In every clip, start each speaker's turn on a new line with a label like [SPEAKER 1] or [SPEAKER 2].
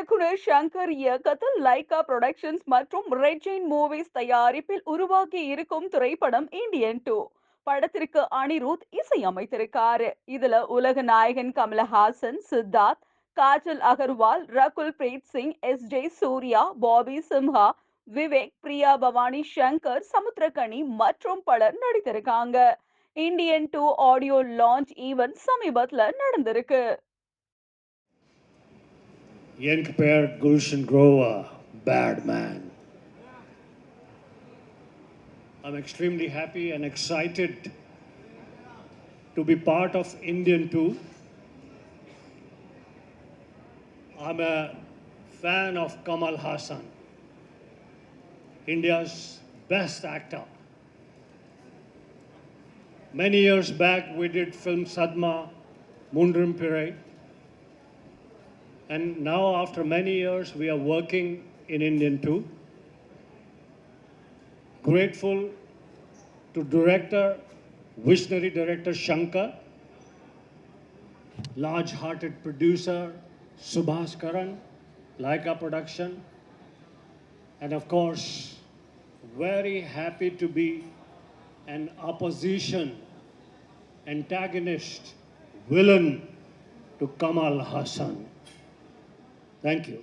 [SPEAKER 1] இயக்குனர் சங்கர் இயக்கத்தில் Lyca productions மற்றும் ரெட் ஜெயின் மூவிஸ் தயாரிப்பில் உருவாக்கி இருக்கும் திரைப்படம் இந்தியன் டூ. படத்திற்கு அனிருத் இசையமைத்திருக்காரு. இதுல உலக நாயகன் கமலஹாசன் சித்தார்த் காஜல் அகர்வால் ரகுல் பிரீத் சிங் எஸ் ஜே சூர்யா பாபி சிம்ஹா விவேக் பிரியா பவானி சங்கர் சமுத்திரகனி மற்றும் பலர் நடித்திருக்காங்க. Indian two audio launch event சமீபத்துல நடந்திருக்கு.
[SPEAKER 2] Yen compared Gulshan Grover, bad man. I'm extremely happy and excited to be part of Indian 2. I'm a fan of Kamal Hassan, India's best actor. Many years back, we did film Sadma, Mundram Piray. And now, after many years, we are working in Indian 2. Grateful to director, visionary director Shankar, large hearted producer Subhas Karan, Laika Production, and of course, very happy to be an opposition, antagonist, villain to Kamal Hassan. Thank you.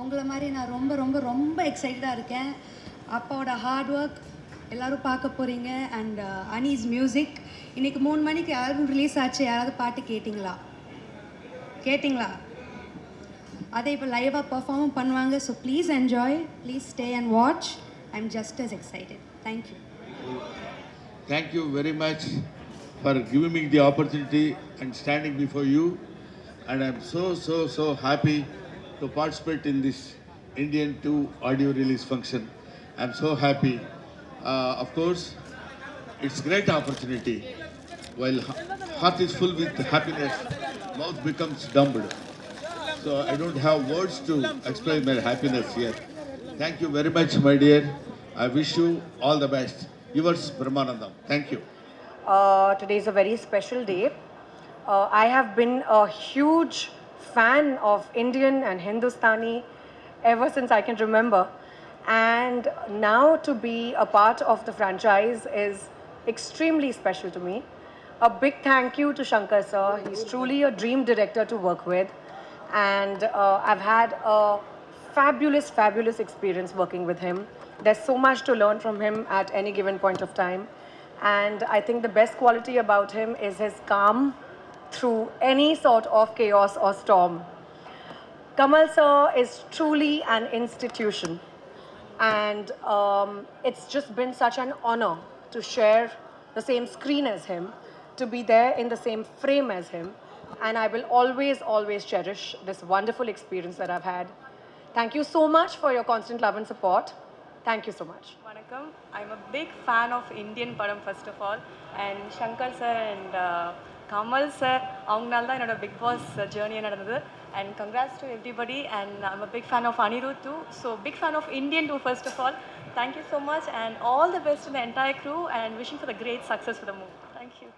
[SPEAKER 3] உங்களை மாதிரி நான் ரொம்ப ரொம்ப ரொம்ப எக்ஸைட்டடாக இருக்கேன். அப்பாவோட hard work எல்லாரும் பார்க்க போகிறீங்க அண்ட் அனீஸ் மியூசிக் இன்னைக்கு மூணு மணிக்கு ஆல்பம் ரிலீஸ் ஆச்சு. யாராவது பாட்டு கேட்டிங்களா? கேட்டிங்களா? அதை இப்போ லைவாக பர்ஃபார்மும் பண்ணுவாங்க. So please enjoy please stay and watch I'm just as excited thank you
[SPEAKER 4] Thank you very much for giving me the opportunity and standing before you. And I'm so, so, so happy to participate in this Indian 2 audio release function. I'm so happy. Uh, of course, it's great opportunity. While heart is full with happiness, mouth becomes dumbed. So I don't have words to explain my happiness here. Thank you very much, my dear. I wish you all the best. Yours, Brahmanandam. Thank you.
[SPEAKER 5] Uh, today is a very special day. Uh, I have been a huge fan of Indian and Hindustani ever since I can remember. And now to be a part of the franchise is extremely special to me. A big thank you to Shankar sir. He's truly a dream director to work with. And uh, I've had a fabulous, fabulous experience working with him. There's so much to learn from him at any given point of time. And I think the best quality about him is his calm through any sort of chaos or storm. Kamal sir is truly an institution, and um, it's just been such an honor to share the same screen as him, to be there in the same frame as him, and I will always, always cherish this wonderful experience that I've had. Thank you so much for your constant love and support. Thank you so much.
[SPEAKER 6] Vanakkam. I'm a big fan of Indian Padam, first of all, and Shankar sir and uh, Kamal sir அவங்களால தான் என்னோட big pass ஜேர்னியே நடந்தது and congrats to everybody and I'm a big fan of Anirudh two so big fan of Indian two first of all thank you so much and all the best the entire crew and wishing for the great success for the movie thank you